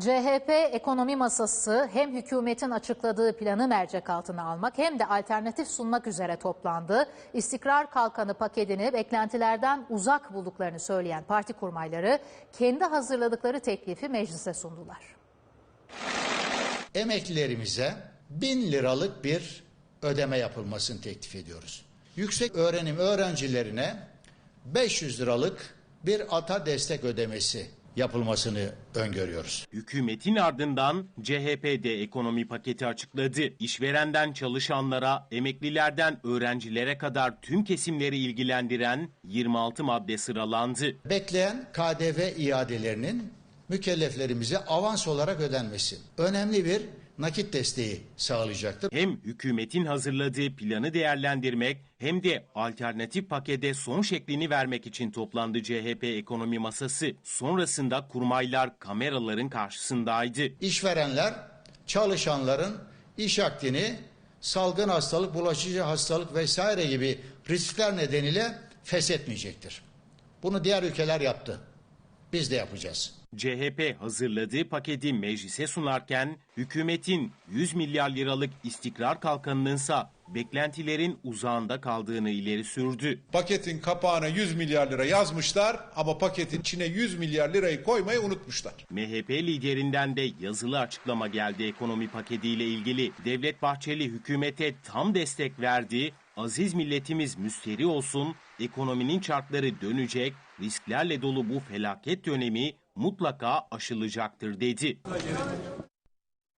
CHP ekonomi masası hem hükümetin açıkladığı planı mercek altına almak hem de alternatif sunmak üzere toplandı. İstikrar Kalkanı paketini beklentilerden uzak bulduklarını söyleyen parti kurmayları kendi hazırladıkları teklifi meclise sundular. emeklilerimize 1000 liralık bir ödeme yapılmasını teklif ediyoruz. Yüksek öğrenim öğrencilerine 500 liralık bir ata destek ödemesi yapılmasını öngörüyoruz. Hükümetin ardından CHP de ekonomi paketi açıkladı. İşverenden çalışanlara, emeklilerden öğrencilere kadar tüm kesimleri ilgilendiren 26 madde sıralandı. Bekleyen KDV iadelerinin mükelleflerimize avans olarak ödenmesi önemli bir nakit desteği sağlayacaktır. Hem hükümetin hazırladığı planı değerlendirmek hem de alternatif pakete son şeklini vermek için toplandı CHP ekonomi masası. Sonrasında kurmaylar kameraların karşısındaydı. İşverenler çalışanların iş akdini salgın hastalık, bulaşıcı hastalık vesaire gibi riskler nedeniyle feshetmeyecektir. Bunu diğer ülkeler yaptı. Biz de yapacağız. CHP hazırladığı paketi meclise sunarken hükümetin 100 milyar liralık istikrar kalkanınınsa beklentilerin uzağında kaldığını ileri sürdü. Paketin kapağına 100 milyar lira yazmışlar ama paketin içine 100 milyar lirayı koymayı unutmuşlar. MHP liderinden de yazılı açıklama geldi ekonomi paketiyle ilgili. Devlet Bahçeli hükümete tam destek verdi. Aziz milletimiz müsteri olsun, ekonominin çarkları dönecek, risklerle dolu bu felaket dönemi mutlaka aşılacaktır dedi.